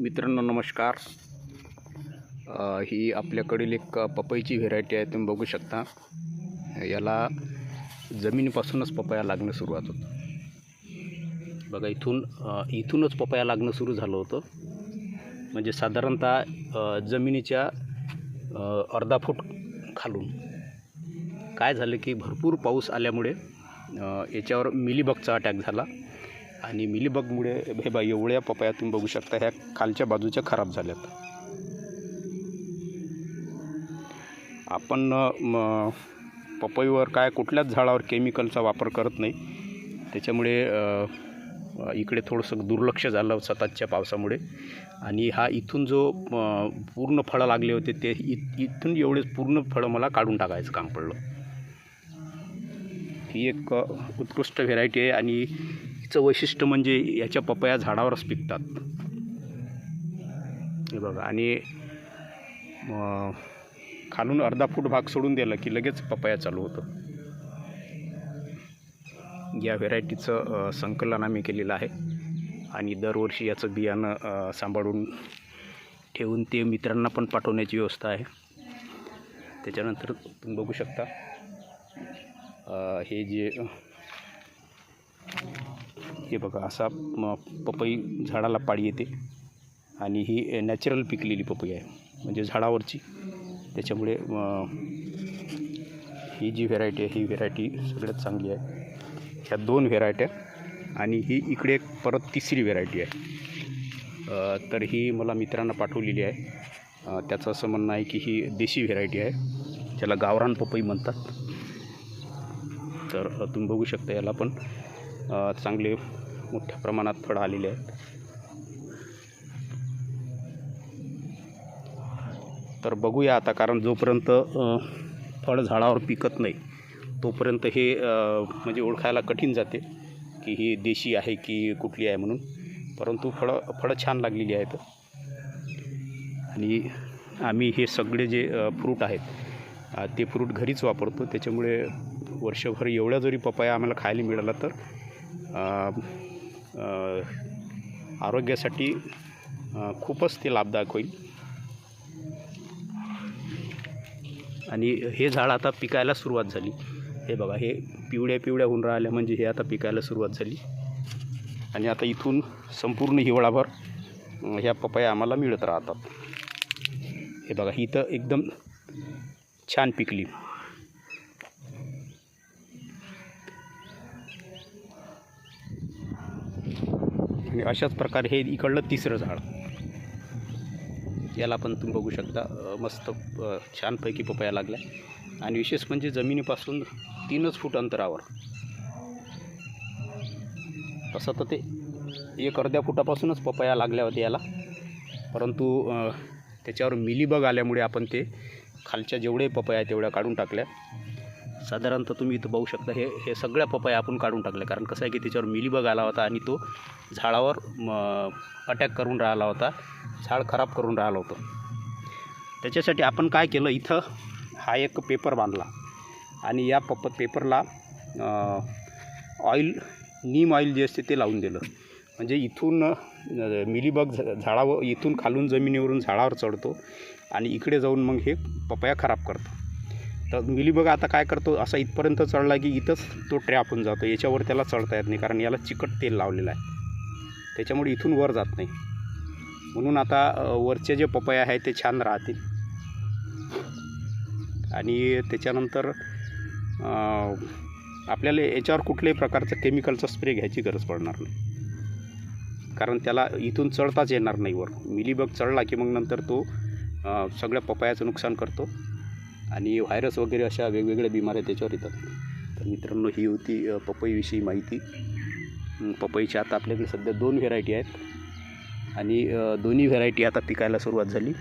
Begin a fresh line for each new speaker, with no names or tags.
मित्रांनो नमस्कार. ही आपल्याकडील एक पपईची व्हेरायटी आहे तुम्ही बघू शकता. याला जमिनीपासूनच पपया लागणं सुरुवात होतं. बघा इथून इथूनच पपया लागणं सुरू झालं होतं. म्हणजे साधारणतः जमिनीच्या अर्धा फूट खालून. काय झालं की भरपूर पाऊस आल्यामुळे याच्यावर मिलीबगचा अटॅक झाला. आणि मिलीबगमुळे हे बा एवढ्या पपया तुम्ही बघू शकता ह्या खालच्या बाजूच्या खराब झाल्यात. आपण पपईवर काय कुठल्याच झाडावर केमिकलचा वापर करत नाही. त्याच्यामुळे इकडे थोडंसं दुर्लक्ष झालं सततच्या पावसामुळे. आणि हा इथून जो पूर्ण फळं लागले होते ते इत इथून एवढेच पूर्ण फळं मला काढून टाकायचं काम पडलं. ही एक उत्कृष्ट व्हेरायटी आहे आणि हिचं वैशिष्ट्य म्हणजे याच्या पपया झाडावरच पिकतात. हे बघा आणि खालून अर्धा फूट भाग सोडून दिला की लगेच पपया चालू होतं. या व्हेरायटीचं संकलन आम्ही केलेलं आहे. आणि दरवर्षी याचं बियाणं सांभाळून ठेवून ते मित्रांना पण पाठवण्याची व्यवस्था आहे. त्याच्यानंतर तुम्ही बघू शकता हे जे हे बघा असा पपई झाडाला पाळी येते. आणि ही नॅचरल पिकलेली पपई आहे. म्हणजे झाडावरची. त्याच्यामुळे ही जी व्हेरायटी आहे ही व्हेरायटी सगळ्यात चांगली आहे. ह्या दोन व्हेरायट्या आणि ही इकडे एक परत तिसरी व्हेरायटी आहे. तर ही मला मित्रांना पाठवलेली आहे. त्याचं असं म्हणणं आहे की ही देशी व्हेरायटी आहे. ज्याला गावरान पपई म्हणतात. तर तुम्ही बघू शकता याला पण. चांगले मोठ्या प्रमाणात फळं आलेले आहेत. तर बघूया आता कारण जोपर्यंत फळ झाडावर पिकत नाही तोपर्यंत हे म्हणजे ओळखायला कठीण जाते की ही देशी आहे की कुठली आहे म्हणून. परंतु फळं फळं छान लागलेली आहेत. आणि आम्ही हे सगळे जे फ्रूट आहेत ते फ्रूट घरीच वापरतो. त्याच्यामुळे वर्षभर एवढ्या जरी पपाया आम्हाला खायला मिळाला तर आरोग्यासाठी खूपच ते लाभदायक होईल. आणि हे झाड आता पिकायला सुरुवात झाली. हे बघा हे पिवळ्या पिवळ्या होऊन राहिल्या म्हणजे हे आता पिकायला सुरुवात झाली. आणि आता इथून संपूर्ण हिवाळाभर ह्या पपया आम्हाला मिळत राहतात. हे बघा ही तर एकदम छान पिकली. आणि अशाच प्रकारे हे इकडलं तिसरं झाड. याला पण तुम्ही बघू शकता. मस्त छानपैकी पपया लागल्या. आणि विशेष म्हणजे जमिनीपासून तीनच फूट अंतरावर. तसं तर ते एक अर्ध्या फुटापासूनच पपया लागल्या होत्या याला. परंतु त्याच्यावर मिलीबग आल्यामुळे आपण ते खालच्या जेवढे पपया तेवढ्या काढून टाकल्या. साधारणतः तुम्ही इथं बघू शकता हे हे सगळ्या पपया आपण काढून टाकल्या. कारण कसं आहे की त्याच्यावर मिलीबग आला होता आणि तो झाडावर अटॅक करून राहिला होता. झाड खराब करून राहिलं होतं. त्याच्यासाठी आपण काय केलं इथं हा एक पेपर बांधला. आणि या पप पेपरला ऑइल नीम ऑइल जे असते ते लावून दिलं. म्हणजे इथून मिलीबग झ झाडावर इथून खालून जमिनीवरून झाडावर चढतो आणि इकडे जाऊन मग हे पपया खराब करतो. तर मिलीबग आता काय करतो असा इथपर्यंत चढला की इथंच तो ट्रॅप होऊन जातो. याच्यावर त्याला चढता येत नाही कारण याला चिकट तेल लावलेलं आहे. त्याच्यामुळे इथून वर जात नाही. म्हणून आता वरचे जे पपया आहेत ते छान राहतील. आणि त्याच्यानंतर आपल्याला याच्यावर कुठल्याही प्रकारचं केमिकलचा स्प्रे घ्यायची गरज पडणार नाही. कारण त्याला इथून चढताच येणार नाही वर. मिलीबग चढला की मग नंतर तो सगळ्या पपयाचं नुकसान करतो. आणि व्हायरस वगैरे अशा वेगवेगळ्या बिमाऱ्या त्याच्यावर येतात. तर मित्रांनो ही होती पपईविषयी माहिती. पपईची आता आपल्याकडे सध्या दोन व्हेरायटी आहेत. आणि दोन्ही व्हेरायटी आता पिकायला सुरुवात झाली.